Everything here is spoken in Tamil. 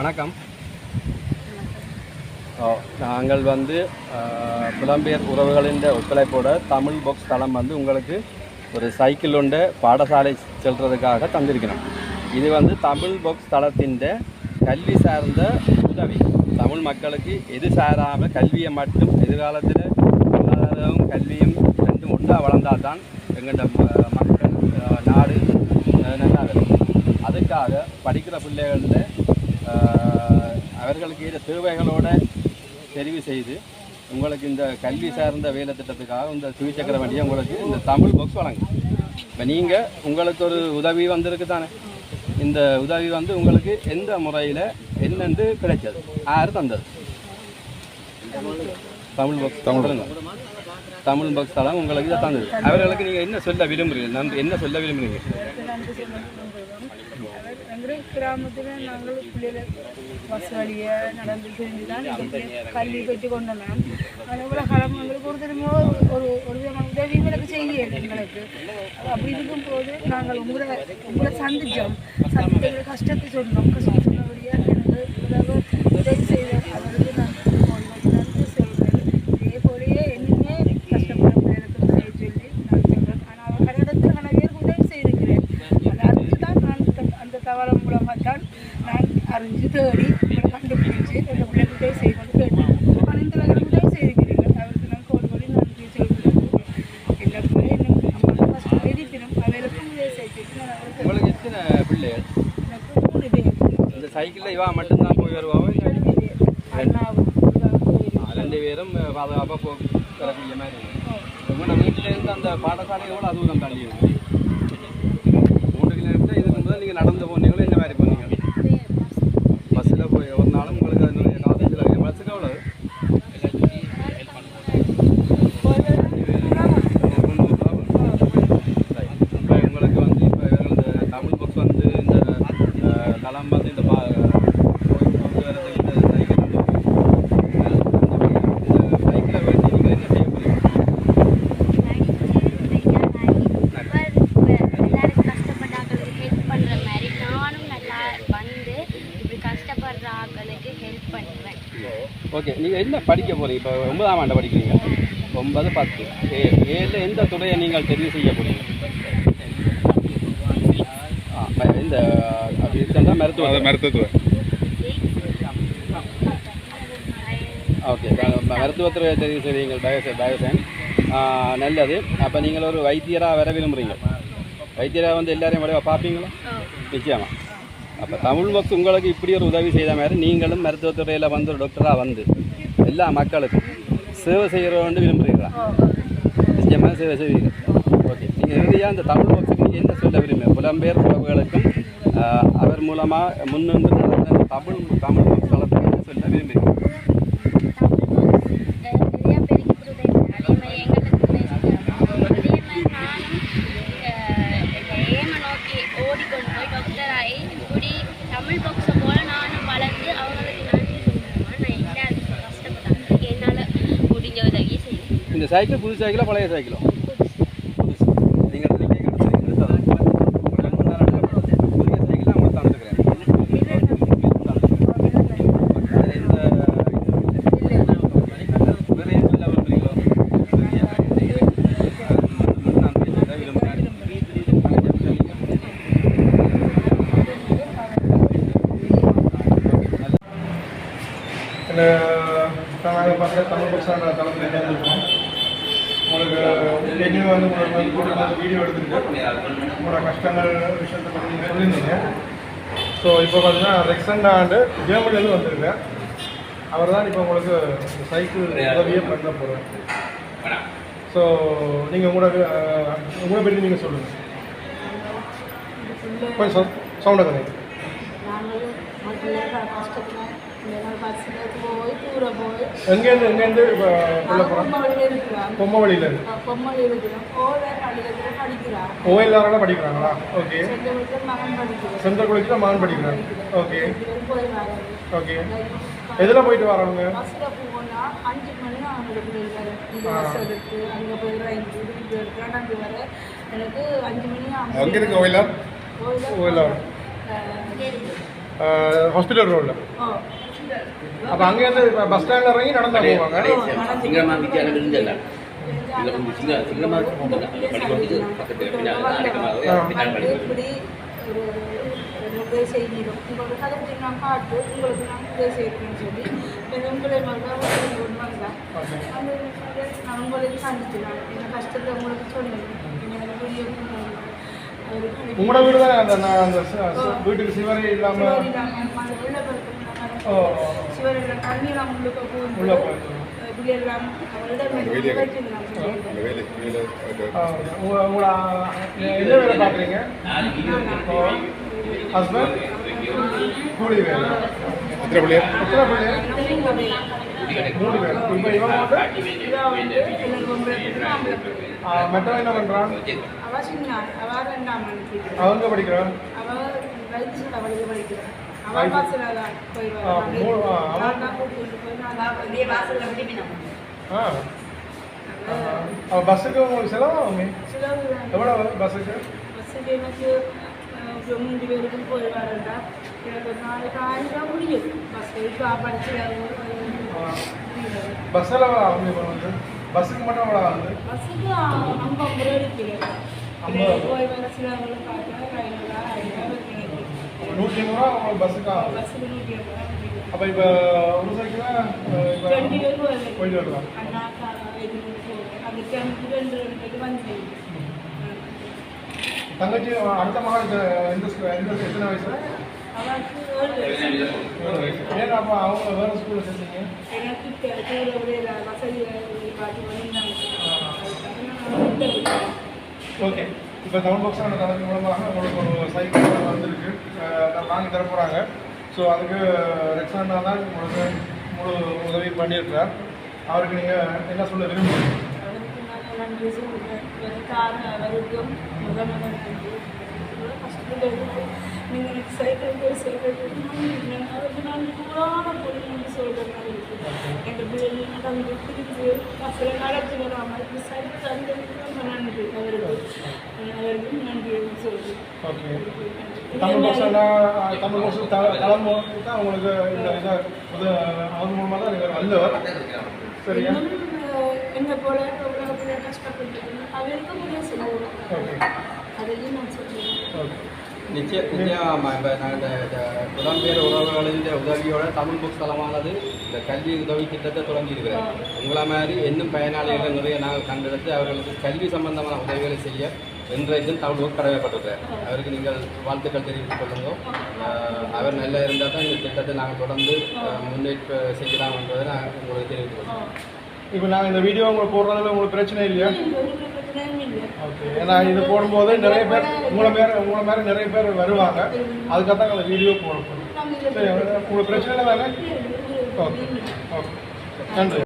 வணக்கம். நாங்கள் வந்து புலம்பெயர் உறவுகளின் ஒத்துழைப்போட தமிழ் பாக்ஸ் தளம் வந்து உங்களுக்கு ஒரு சைக்கிள் உண்டு பாடசாலை செல்றதுக்காக தந்திருக்கிறோம். இது வந்து தமிழ் பாக்ஸ் தளத்தின் கல்வி சார்ந்த உதவி. தமிழ் மக்களுக்கு எது சாராமல் கல்வியை மட்டும் எதிர்காலத்தில் பொருளாதாரமும் கல்வியும் ரெண்டும் ஒன்றாக வளர்ந்தால் தான் எங்கள்ட மக்கள் நாடு நல்லா இருக்கும். அதுக்காக படிக்கிற பிள்ளைகளில் அவர்களுக்கு ஏற்ற தேவைகளோட தெரிவு செய்து உங்களுக்கு இந்த கல்வி சார்ந்த வேலை திட்டத்துக்காக இந்த துவிச்சக்கர வண்டியை உங்களுக்கு இந்த தமிழ் பாக்ஸ் வழங்கும். இப்போ நீங்கள் உங்களுக்கு ஒரு உதவி வந்திருக்கு தானே. இந்த உதவி வந்து உங்களுக்கு எந்த முறையில் என்னென்று கிடைச்சது? யார் தந்தது? தமிழ் பாக்ஸ் தமிழ் தமிழ் பாக்ஸ் தளம் உங்களுக்கு இதை தந்தது. அவர்களுக்கு நீங்கள் என்ன சொல்ல விரும்புகிறீங்க நன்றி. என்ன சொல்ல விரும்புகிறீங்க எங்கள் கிராமத்தில் நாங்கள் பிள்ளைகள் பஸ் வழியை நடந்து செஞ்சு தான் கல்வி பெற்று கொண்டோம் மேம் அதே காலம் எங்களுக்கு ஒரு திரும்ப ஒரு ஒரு விதமான உதவி எங்களுக்கு செய்ய எங்களுக்கு. அப்படி இருக்கும்போது நாங்கள் உங்களை உங்களை சந்தித்தோம் சந்தித்து கஷ்டத்தை சொன்னோம். கஷ்டத்தை சொன்னபடியாக எனக்கு உதவ உதவி செய்த அவருக்கு நான் நன்றி சொல்கிறேன் இதே போலயே என்னையுமே கஷ்டப்பட பிள்ளைகளுக்கு உதவி சொல்லி நான் சொல்கிறேன் ஆனால் அவர் கன்னடத்தில் நான் பேருக்கு உதவி செய்திருக்கிறேன் அதை அறிஞ்சு தான் நான் இந்த- அந்த தவறம் மூலமாக தான் நான் அறிஞ்சு தேடி கண்டுபிடிச்சு பிள்ளைக்கு உதவி செய்யணும்னு கேட்டேன் ஆனால் இந்த அளவுக்கு உதவி செய்திருக்கிறீர்கள் அவருக்கு நான் கோடி கோடி நன்றி சொல்கிறேன். எல்லா பிள்ளைகளும் அம்மா கஷ்டம் தெரிவிக்கணும் அவைகளுக்கும் உதவி செய்திருக்கு நான் அவருக்கு உங்களுக்கு எத்தனை பிள்ளைகள்? எனக்கு மூணு பேர். இந்த சைக்கிளில் இவா மட்டும்தான் போய் வருவாங்க ரெண்டு பேரும் பாதுகாப்பாக போகக்கூடிய மாதிரி. உங்களோட வீட்டிலேருந்து அந்த பாடசாலை எவ்வளோ தூரம் தள்ளி இருக்கு நீங்கள் நடந்து போனீங்களோ? என்ன மாதிரி போனீங்க பஸ்ஸில் போய் ஒரு நாளும் உங்களுக்கு அதனுடைய காலேஜில் பஸ்ஸுக்கு எவ்வளோ இப்போ உங்களுக்கு வந்து இப்போ இந்த தமிழ் புக்ஸ் வந்து இந்த அஹ், தளம் வந்து இந்த பா போய் வரதுக்கு இந்த சைக்கிள் வந்து இந்த சைக்கிளை வச்சு நீங்கள் என்ன செய்ய போறீங்க எல்லாரும் கஷ்டப்பட்டாக்களுக்கு ஹெல்ப் பண்ணுற மாதிரி நானும் நல்லா வந்து இப்படி கஷ்டப்படுற ஆக்களுக்கு ஹெல்ப் பண்ணுவேன். ஓகே நீங்கள் என்ன படிக்க போகிறீங்க இப்போ ஒன்பதாம் ஆண்டு படிக்கிறீங்க. ஒன்பது பத்து. ஏ ஏழில் எந்த துறையை நீங்கள் தெரிவு செய்ய ம- இந்த மருத்துவ மருத்துவ ஓகே மருத்துவத்துறை. தெரிவு செய்வீங்க டயச டயசன் நல்லது. அப்போ நீங்கள் ஒரு வைத்தியராக வர விரும்புகிறீங்க வைத்தியராக வந்து எல்லாரையும் வடிவா பார்ப்பீங்களா நிச்சயமா. அப்போ தமிழ் மக்கள் உங்களுக்கு இப்படி ஒரு உதவி செய்த மாதிரி நீங்களும் மருத்துவத்துறையில் வந்து ஒரு டாக்டராக வந்து எல்லா மக்களுக்கும் சேவை செய்கிறோன்னு விரும்புகிறீங்களா நிச்சயமாக சேவை செய்வீங்க. ஓகே நீங்கள் இறுதியாக இந்த தமிழ் மக்களுக்கு நீங்கள் என்ன சொல்ல விரும்புங்க புலம்பெயர் உறவுகளுக்கும் அவர் மூலமாக முன்னின்று நடந்த தமிழ் தமிழ் மக்களுக்கு என்ன சொல்ல விரும்புகிறீங்க நிறைய பேருக்கு இப்படி உதவி பண்ணேன். அதே மாதிரி எங்களுக்கு உதவி செஞ்சாங்க அதே மாதிரி நானும் அஹ், இந்த ஏம நோக்கி ஓடிக்கொண்டு போய் டாக்டர் ஆகி இப்படி தமிழ் பாக்ஸை போல நானும் வளர்ந்து அவங்களுக்கு நன்றி சொல்லுவேன் நான் எல்லாரும் கஷ்டப்பட்டாங்க என்னால் முடிஞ்ச உதவி செய்வேன் இந்த சைக்கிள் புது சைக்கிளா பழைய சைக்கிளோ புதுசு நீங்கள் நீங்கள் கேட்கறது எடுத்தது ஒரு ரெண்டு மணி நேரம் எடுக்கப்பட்டது. புதிய சைக்கிள் உங்களுக்கு தந்துக்கிறேன் அதில் எந்த வேறு எந்த லெவல் இருக்கீங்களோ நாங்கள் பார்த்த தமிழ் பக்ஸான தளத்தில் இருந்திருக்கோம் உங்களுக்கு ஏற்கனவே வந்து உங்களுக்கு வந்து கூட வந்து வீடியோ எடுத்துருக்கு உங்களோட கஷ்டங்கள் விஷயத்தை நீங்கள் சொல்லியிருந்தீங்க. ஸோ இப்போ பார்த்தீங்கன்னா ரெக்ஸண்ட் ஆண்டு ஜெர்மனிலேருந்து வந்திருக்கேன் அவர் தான் இப்போ உங்களுக்கு சைக்கிள் உதவியே பண்ண போகிறேன் ஸோ நீங்கள் உங்களோட அஹ், உங்களை பற்றி நீங்கள் சொல்லுங்கள் கொஞ்சம் சவுண்டை கம்மி எங்கேருந்து எங்கேருந்து இப்போ பொம்மவழியில் இருக்கு ஓஎல்ஆரோட படிக்கிறாங்களா ஓகே வீட்டில் மகன் படிக்கிறாங்க ஓகே ஓகே எதில் போயிட்டு போனால் அஞ்சு மணி எனக்கு அஞ்சு மணி அங்கே இருக்கு கோயிலா ஓஎல்ஆர் ஹாஸ்பிட்டல் ரோடில் ஓ அப்போ அங்கேருந்து இப்போ பஸ் ஸ்டாண்டில் இறங்கி நடந்தா போவாங்க. சிங்கமா வித்தியாலம் இருந்தല്ല இல்லை கொஞ்சம் சிங்க சிங்கமா படிக்கிறது பக்கத்தில் பின்னால் அடக்கமாக பின்னால் படிக்கிறது இப்படி ஒரு ஒரு உதவி செய்கிறோம் உங்களோட கதை நான் பார்த்து உங்களுக்கு நான் உதவி செய்கிறேன்னு சொல்லி. இப்போ உங்களை மட்டும் ஒன்று வந்தேன் அந்த நான் உங்களுக்கு சந்திச்சுலாம் என் கஷ்டத்தை உங்களுக்கு சொன்னேன் எனக்கு வீடியோ அவருக்கு உங்களோட வீடு தான்? அந்த வீட்டுக்கு சிவரே இல்லாமல் தண்ணியெல்லாம் உள்ளுக்க உள்ள போகுது ஆ, உங்க- உங்களோட என்ன வேலை பார்க்குறீங்க? ஹஸ்பண்ட் கூலி வேலை. எத்தனை மூணு பேர் இப்போ இவன் என்ன பண்ணுறான் அவங்க படிக்கிறான் பஸ்ஸுக்கு உங்களுக்கு செலவாகுமே எவ்வளோ வரும் பஸ்ஸுக்கு? பஸ்ஸுக்கு எனக்கு மூன்று பேருக்கும் போய் வரேன்டா எனக்கு நாளைக்கு ஆயிரம் முடியும். பஸ் இப்போ படிச்சு பஸ்ஸில் அவங்க இப்போ வந்து? பஸ்ஸுக்கு மட்டும் எவ்வளோ ஆகுது பஸ்ஸுக்கு ஐம்பது இருக்கிறேன். போய் வர நூற்றி ஐம்பது ரூபா உங்களுக்கு பஸ்ஸுக்கு? அப்போ இப்போ ஒரு சைக்கிள்? போயிட்டு வரலாம் தங்கச்சி அடுத்த மகள் எந்த எந்த எத்தனை வயசு அவருக்கு ஏழு வயசு. ஏழு வயசு. ஏன் அப்போ அவங்க வேறு ஸ்கூலில் பண்ணியிருந்தாங்க. ஓகே. இப்போ தமிழ் பக்ஸான தலைமை மூலமாக உங்களுக்கு ஒரு சைக்கிள் வந்திருக்கு. வாங்கி தர போகிறாங்க ஸோ அதுக்கு ரெக்ஸாண்டா தான் உங்களுக்கு முழு உதவி பண்ணியிருக்கிறார். அவருக்கு நீங்கள் என்ன சொல்ல விரும்புகிறீங்க நன்றி சொல்லுங்கள் எனக்காக அவருக்கும் முதல் நீங்கள் எனக்கு சைக்கிள் போய் சைக்கிள் நான் அவருக்கு நான் கூடாத பொருள் சொல்கிற மாதிரி இருக்குது எங்கள் பிள்ளைங்க நடந்து பிடிச்சு பஸ்ஸில் நடத்தி வராமல் இப்படி சைக்கிள் ரொம்ப நன்றி. அவருக்கு அவருக்கும் நன்றி சொல்கிறேன் தமிழ் பக்ஸானா தமிழ் தான் உங்களுக்கு இந்த இதை உத அவங்க மூலமாக தான் நீங்கள் வந்தவர் சரியா? என்னை போல கஷ்டப்பட்டு அவருக்கு உதவி செய்வோம் ஓகே அதையும் நான் நிச்சய இப்போ நாங்கள் இந்த புலம்பெயர் உறவுகளின் உதவியோட தமிழ் புக் தளமானது இந்த கல்வி உதவி திட்டத்தை தொடங்கி இருக்கிறார் உங்களை மாதிரி இன்னும் பயனாளிகளை நிறைய நாங்கள் கண்டெடுத்து அவர்களுக்கு கல்வி சம்பந்தமான உதவிகளை செய்ய இன்றைக்கும் தமிழ் புக் கடமைப்பட்டிருக்கிறார் அவருக்கு நீங்கள் வாழ்த்துக்கள் தெரிவித்துக் கொள்ளுங்க அவர் நல்லா இருந்தால் தான் இந்த திட்டத்தை நாங்கள் தொடர்ந்து முன்னேற்ப முன்னேற்ற செய்யலாம் என்பதை நான் உங்களுக்கு தெரிவித்துக் கொள்கிறோம் இப்போ நாங்கள் இந்த வீடியோ உங்களுக்கு போடுறதுல உங்களுக்கு பிரச்சனை இல்லையா? இல்லை ஓகே ஏன்னா இது போடும்போது நிறைய பேர் உங்களை பேர் உங்களை மாதிரி நிறைய பேர் வருவாங்க. அதுக்காக தான் அந்த வீடியோ போட போகிறோம் சரி உங்களுக்கு பிரச்சனை இல்லை தானே? ஓகே ஓகே நன்றி.